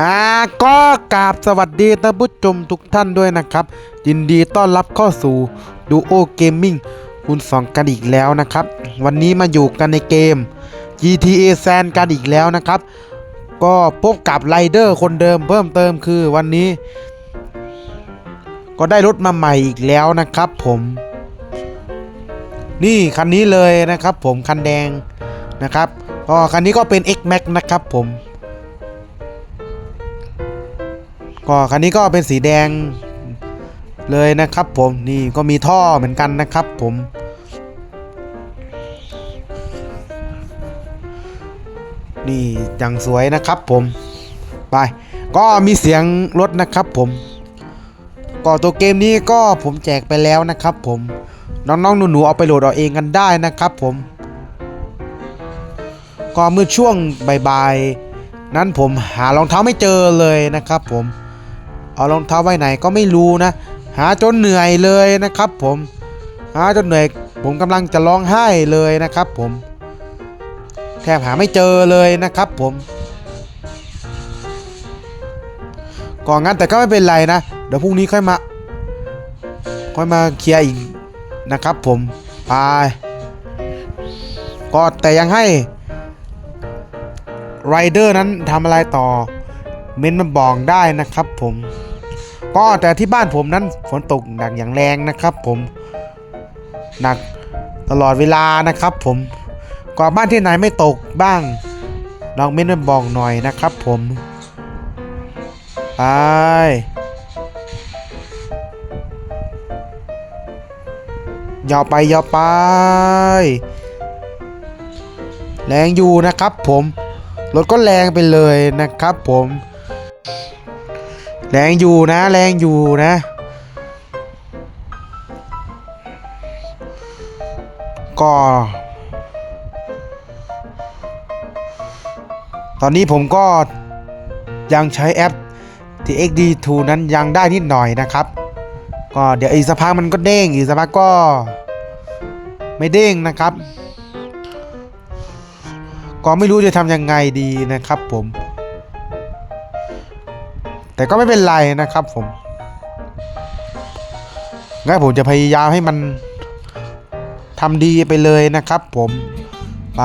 อ่าก็กราบสวัสดีท่านผู้ชมทุกท่านด้วยนะครับ ยินดีต้อนรับเข้าสู่ดูโอเกมมิ่งคุณสองกันอีกแล้วนะครับ วันนี้มาอยู่กันในเกม GTA San กันอีกแล้วนะครับ ก็พบกับไรเดอร์คนเดิมเพิ่มเติมคือวันนี้ ก็ได้รถมาใหม่อีกแล้วนะครับผม นี่คันนี้เลยนะครับผมคันแดงนะครับก็คันนี้ก็เป็น X Max นะครับผม ก็คันนี้ก็เป็นสีแดงเลยนะครับผมนี่ก็มีท่อเหมือนกันนะครับผมนี่อย่างสวยนะครับผมไปก็มีเสียงรถนะครับผมก็ตัวเกมนี้ก็ผมแจกไปแล้วนะครับผมน้องๆหนูๆเอาไปโหลดเอาเองกันได้นะครับผม ก็เมื่อช่วงบ่ายๆนั้นผมหารองเท้าไม่เจอเลยนะครับผม เอารองเท้าไว้ไหนก็ไม่รู้นะ หาจนเหนื่อยเลยนะครับ ผมหาจนเหนื่อยผมกำลังจะร้องไห้เลยนะครับ ผมแทบหาไม่เจอเลยนะครับ ผมก่อนงั้นแต่ก็ไม่เป็นไรนะเดี๋ยวพรุ่งนี้ค่อยมาค่อยมาเคลียร์อีกนะครับ ผมไปก็แต่ยังให้ไรเดอร์นั้นทำอะไรต่อ เม้นมาบอกได้นะครับผม ก็แต่ที่บ้านผมนั้นฝนตกหนักอย่างแรงนะครับ ผมหนักตลอดเวลานะครับ ผมก็บ้านที่ไหนไม่ตกบ้าง ลองเม้นมาบอกหน่อยนะครับ ผมไปยาวไปยาวไป แรงอยู่นะครับผม รถก็แรงไปเลยนะครับผม แรงอยู่นะ แรงอยู่นะ ก็ตอนนี้ผมก็ยังใช้แอป TXD2 นั้นยังได้นิดหน่อยนะครับ ก็เดี๋ยวอีกสักพักมันก็เด้งอีกสักพักก็ไม่เด้งนะครับ ก็ไม่รู้จะทำยังไงดีนะครับผม แต่ก็ไม่เป็นไรนะครับผมงั้นผมจะพยายามให้มันทำดีไปเลยนะครับผมไป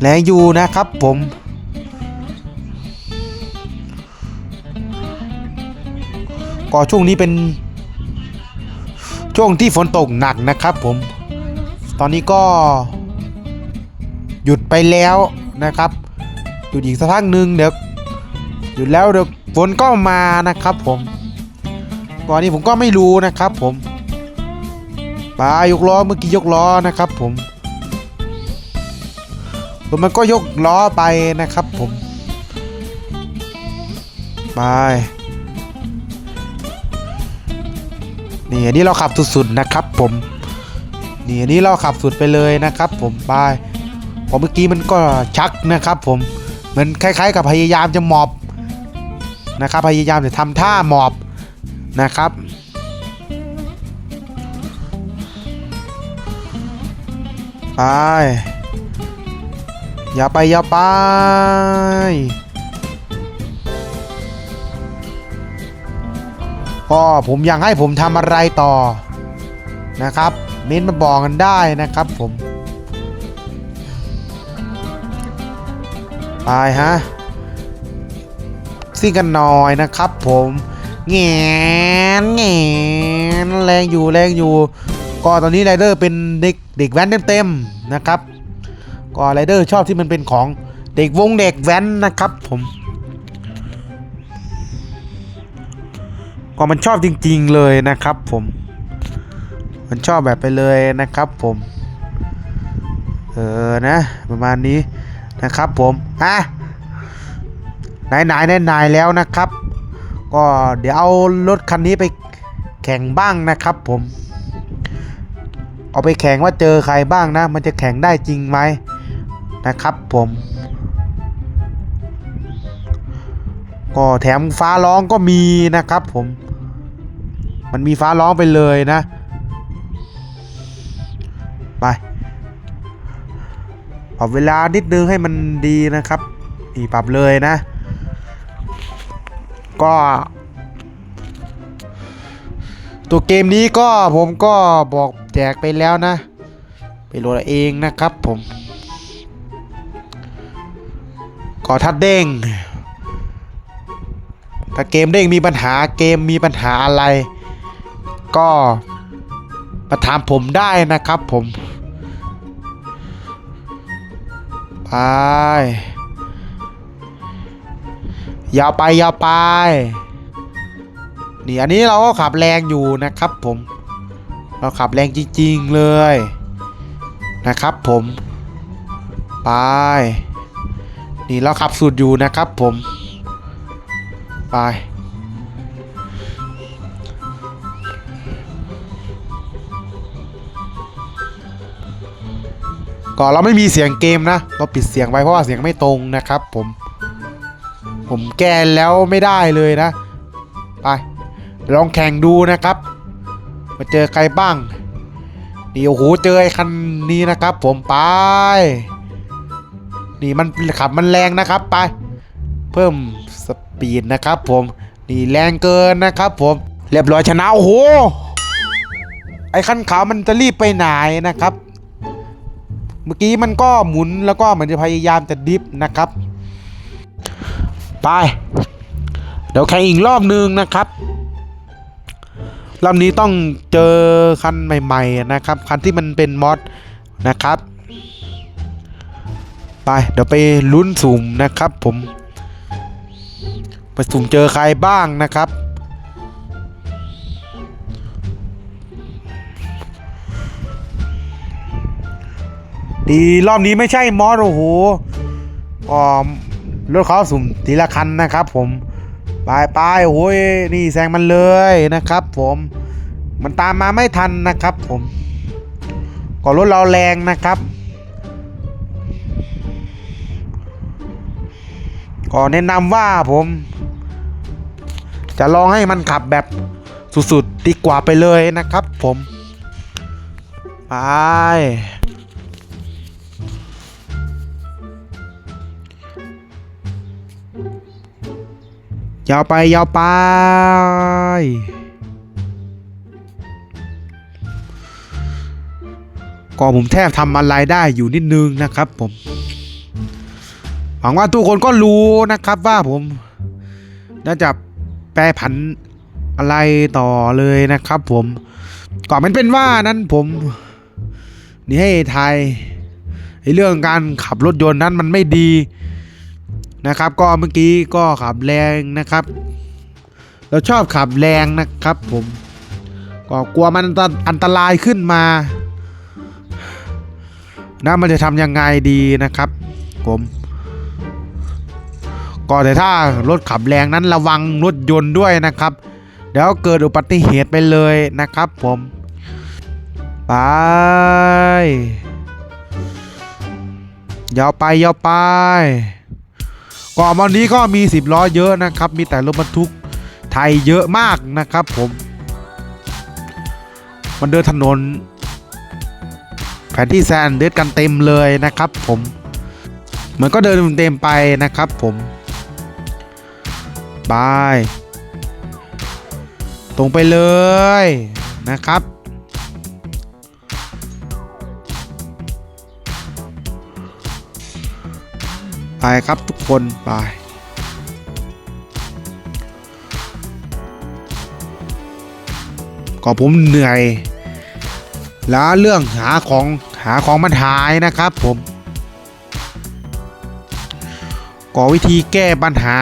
แรงอยู่นะครับผมก็ช่วงนี้เป็น ช่วงที่ฝนตกหนักนะครับผม ตอนนี้ก็ หยุดไปแล้ว นะครับหยุดอีกสักพักหนึ่งเดี๋ยวหยุดแล้วเดี๋ยวฝนก็มานะครับผมก่อนนี้ผมก็ไม่รู้นะครับผมปายกล้อเมื่อกี้ยกล้อนะครับ ผมรถมันก็ยกล้อไปนะครับผมไปนี่อันนี้เราขับสุดๆนะครับ ผมนี่อันนี้เราขับสุดไปเลยนะครับ ผมไป พอเมื่อกี้มันก็ชักนะครับ ผมเหมือนคล้าย ๆ กับพยายามจะหมอบนะครับพยายามจะทำท่าหมอบนะครับไปอย่าไปอย่าไปก็ผมอยากให้ผมทำอะไรต่อนะครับ เม้นมาบอกกันได้นะครับผม ไปฮะซิ่งกันหน่อยนะครับผมแงนแงนแรงอยู่แรงอยู่ ก็ตอนนี้ไรเดอร์เป็นเด็กเด็กแว้นเต็มๆนะครับ ก็ไรเดอร์ชอบที่มันเป็นของเด็กวงเด็กแว้นนะครับผมก็มันชอบจริง ๆเลยนะครับผม มันชอบแบบไปเลยนะครับผม เออนะ ประมาณนี้ นะครับผมอะไหนไหนไหนไหนแล้วนะครับ ก็เดี๋ยวเอารถคันนี้ไปแข่งบ้างนะครับผม เอาไปแข่งว่าเจอใครบ้างนะ มันจะแข่งได้จริงไหมนะครับผมก็แถมฟ้าร้องก็มีนะครับผม มันมีฟ้าร้องไปเลยนะ ไป ปรับเวลานิดนึงให้มันดีนะครับนี่ปรับเลยนะ ก็ ตัวเกมนี้ก็ผมก็บอกแจกไปแล้วนะ ไปโหลดเองนะครับผมก็ถ้าเด้งถ้าเกมเด้งมีปัญหาเกมมีปัญหาอะไร ก็มาถามผมได้นะครับผม ไปยาวไปยาวไป นี่อันนี้เราก็ขับแรงอยู่นะครับผม เราขับแรงจริงๆเลยนะครับผม ไป นี่เราขับสุดอยู่นะครับผม ไป ก่อนเราไม่มีเสียงเกมนะ เราปิดเสียงไว้เพราะว่าเสียงไม่ตรงนะครับผม ผมแก้แล้วไม่ได้เลยนะ ไป ลองแข่งดูนะครับ มาเจอใครบ้าง นี่โอ้โหเจอไอ้คันนี้นะครับ ผมไป นี่มันขับมันแรงนะครับไป เพิ่มสปีดนะครับ ผม นี่แรงเกินนะครับ ผม เรียบร้อยชนะโอ้โห ไอ้คันขาวมันจะรีบไปไหนนะครับ มื่อกี้มันก็หมุนแล้วก็เหมือนจะพยายามจะดิฟนะครับ ไป เดี๋ยวแข่งอีกรอบนึงนะครับรอบนี้ต้องเจอคันใหม่ ๆ นะครับ คันที่มันเป็นมอดนะครับ ไปเดี๋ยวไปลุ้นสุ่มนะครับผม ไปสุ่มเจอใครบ้างนะครับ ดีรอบนี้ไม่ใช่มอสโอ้โหก็รถเขาสุ่มทีละคันนะครับ ผมไปไปโอ้ยนี่แซงมันเลยนะครับ ผมมันตามมาไม่ทันนะครับ ผมก็รถเราแรงนะครับก็แนะนำว่าผม จะลองให้มันขับแบบสุดๆดีกว่าไปเลยนะครับ ผมไป ยาวไปยาวไปก็ผมแทบทำอะไรได้อยู่นิดนึงนะครับผมหวังว่าทุกคนก็รู้นะครับว่าผมน่าจะแปรผันอะไรต่อเลยนะครับผมก่อนมันเป็นว่านั้นผมนี่ให้ไทยไอ้เรื่องการขับรถยนต์นั้นมันไม่ดี นะครับ ก็เมื่อกี้ก็ขับแรงนะครับ เราชอบขับแรงนะครับ ผมก็กลัวมันอันตอันตรายขึ้นมานะมันจะทำยังไงดีนะครับ ผมก็แต่ถ้ารถขับแรงนั้นระวังรถยนต์ด้วยนะครับเดี๋ยวเกิดอุบัติเหตุไปเลยนะครับ ผมไปยาวไปยาวไป ก่อนวันนี้ก็มี 10 ล้อเยอะนะครับ มีแต่รถบรรทุกไทยเยอะมากนะครับผม มันเดินถนน แผนที่แซนเดินกันเต็มเลยนะครับผม มันก็เดินเต็มไปนะครับผมบาย ตรงไปเลยนะครับ ไปครับทุกคนไปก็ผมเหนื่อย แล้วเรื่องหาของหาของมันหายนะครับผมก็วิธีแก้ปัญหา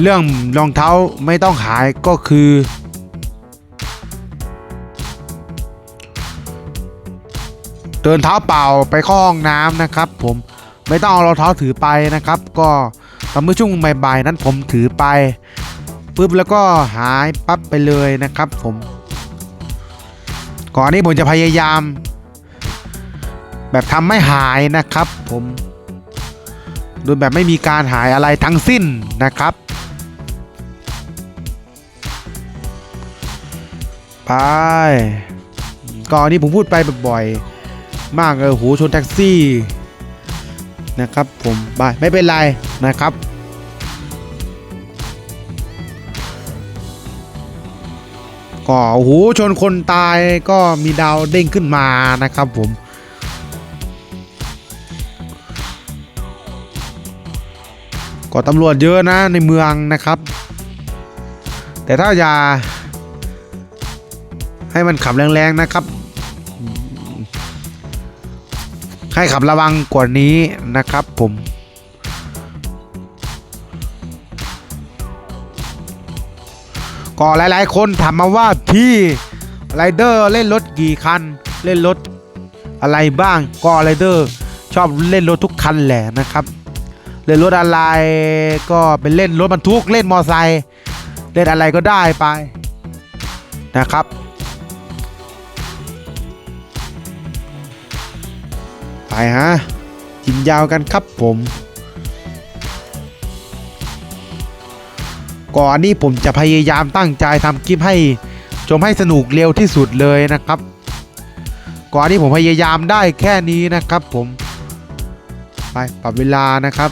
เรื่องรองเท้าไม่ต้องหายก็คือ เดินเท้าเปล่าไปข้าห้องน้ำนะครับผม ไม่ต้องเอารองเท้าถือไปนะครับ ก็ตอนเมื่อช่วงบ่ายๆนั้นผมถือไปปุ๊บแล้วก็หายปั๊บไปเลยนะครับผม ก่อนนี้ผมจะพยายาม แบบทำไม่หายนะครับผมโดยแบบไม่มีการหายอะไรทั้งสิ้นนะครับไปก่อนนี้ผมพูดไปบ่อยๆมากเลยโอ้โหชนแท็กซี่ นะครับผมบายไม่เป็นไรนะครับก็โอ้โหชนคนตายก็มีดาวเด้งขึ้นมานะครับผมก็ตำรวจเยอะนะในเมืองนะครับ แต่ถ้าอย่าให้มันขับแรงๆนะครับ ให้ขับระวังกว่านี้นะครับผมก็หลาย ๆ คนถามมาว่าพี่ไรเดอร์เล่นรถกี่คัน เล่นรถอะไรบ้างก็ไรเดอร์ชอบเล่นรถทุกคันแหละนะครับ เล่นรถอะไรก็เป็นเล่นรถบรรทุกเล่นมอไซค์เล่นอะไรก็ได้ไปนะครับ ไปฮะกินยาวกันครับผม ก่อนนี้ผมจะพยายามตั้งใจทำคลิปให้ชมให้สนุกเร็วที่สุดเลยนะครับ ก่อนนี้ผมพยายามได้แค่นี้นะครับผม ไปปรับเวลานะครับ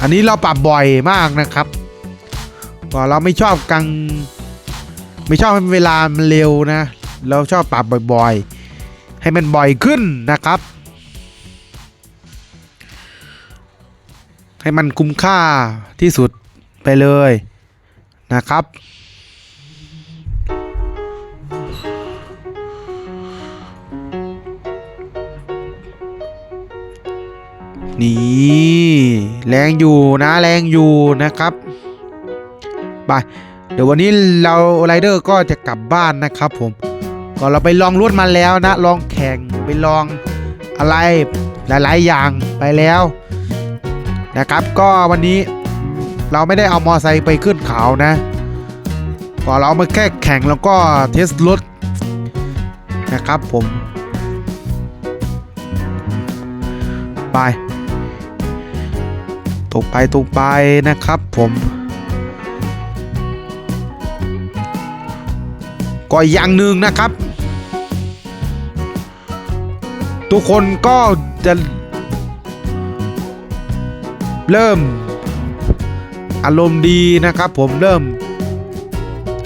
อันนี้เราปรับบ่อยมากนะครับก็เราไม่ชอบกัง ไม่ชอบให้เวลามันเร็วนะ เราชอบปรับบ่อยๆ ให้มันบ่อยขึ้นนะครับ ให้มันคุ้มค่าที่สุดไปเลยนะครับ นี่แรงอยู่นะแรงอยู่นะครับไปเดี๋ยววันนี้เราไรเดอร์ก็จะกลับบ้านนะครับผมก็เราไปลองรถมาแล้วนะ ลองแข่งไปลองอะไรหลาย ๆ อย่างไปแล้ว นะครับ ก็วันนี้เราไม่ได้เอามอไซค์ไปขึ้นเขานะก็เราเอามาแค่แข่งแล้วก็เทสรถนะครับผม ไปตกไปตกไปนะครับผมก็อย่างหนึ่งนะครับ ทุกคนก็จะ เริ่ม อารมณ์ดีนะครับผมเริ่ม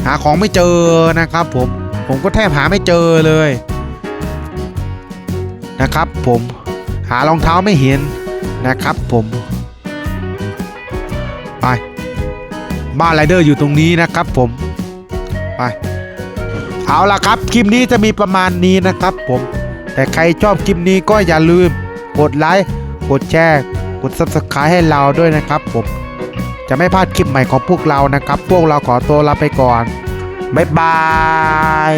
หาของไม่เจอนะครับผมผมก็แทบหาไม่เจอเลยนะครับผมหารองเท้าไม่เห็นนะครับผมไปบ้านไรเดอร์อยู่ตรงนี้นะครับผมไปเอาล่ะครับคลิปนี้จะมีประมาณนี้นะครับผมแต่ใครชอบคลิปนี้ก็อย่าลืมกดไลค์กดแชร์ กด subscribe ให้เราด้วยนะครับผมจะไม่พลาดคลิปใหม่ของพวกเรานะครับ พวกเราขอตัวลาไปก่อน บ๊ายบาย